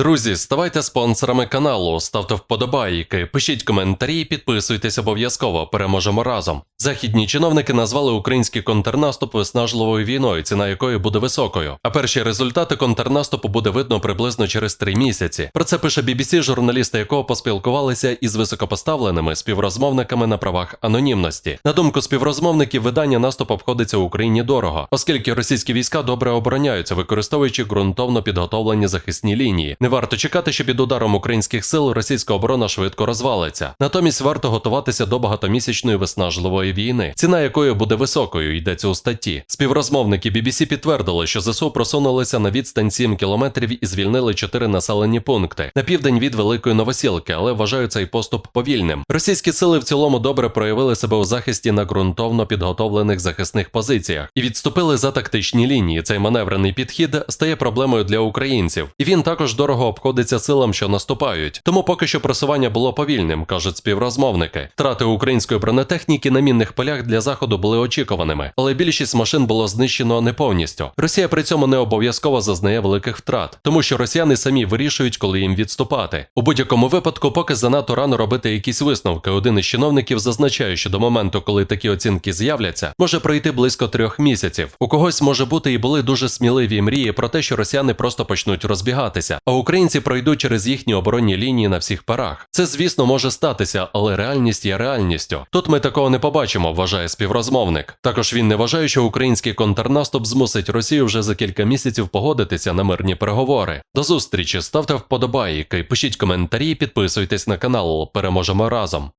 Друзі, ставайте спонсорами каналу, ставте вподобайки, пишіть коментарі, підписуйтесь обов'язково. Переможемо разом. Західні чиновники назвали український контрнаступ виснажливою війною, ціна якої буде високою. А перші результати контрнаступу буде видно приблизно через три місяці. Про це пише BBC, журналісти якого поспілкувалися із високопоставленими співрозмовниками на правах анонімності. На думку співрозмовників, видання наступ обходиться в Україні дорого, оскільки російські війська добре обороняються, використовуючи ґрунтовно підготовлені захисні лінії. Варто чекати, що під ударом українських сил російська оборона швидко розвалиться. Натомість варто готуватися до багатомісячної виснажливої війни, ціна якої буде високою, йдеться у статті. Співрозмовники BBC підтвердили, що ЗСУ просунулися на відстань 7 кілометрів і звільнили 4 населені пункти на південь від Великої Новосілки, але вважають цей поступ повільним. Російські сили в цілому добре проявили себе у захисті на ґрунтовно підготовлених захисних позиціях і відступили за тактичні лінії. Цей маневрений підхід стає проблемою для українців, і він також дорого обходиться силам, що наступають. Тому поки що просування було повільним, кажуть співрозмовники. Втрати української бронетехніки на мінних полях для заходу були очікуваними, але більшість машин було знищено не повністю. Росія при цьому не обов'язково зазнає великих втрат, тому що росіяни самі вирішують, коли їм відступати. У будь-якому випадку, поки занадто рано робити якісь висновки, один із чиновників зазначає, що до моменту, коли такі оцінки з'являться, може пройти близько трьох місяців. У когось може бути і були дуже сміливі мрії про те, що росіяни просто почнуть розбігатися, а українці пройдуть через їхні оборонні лінії на всіх парах. Це, звісно, може статися, але реальність є реальністю. Тут ми такого не побачимо, вважає співрозмовник. Також він не вважає, що український контрнаступ змусить Росію вже за кілька місяців погодитися на мирні переговори. До зустрічі, ставте вподобайки, пишіть коментарі, підписуйтесь на канал. Переможемо разом.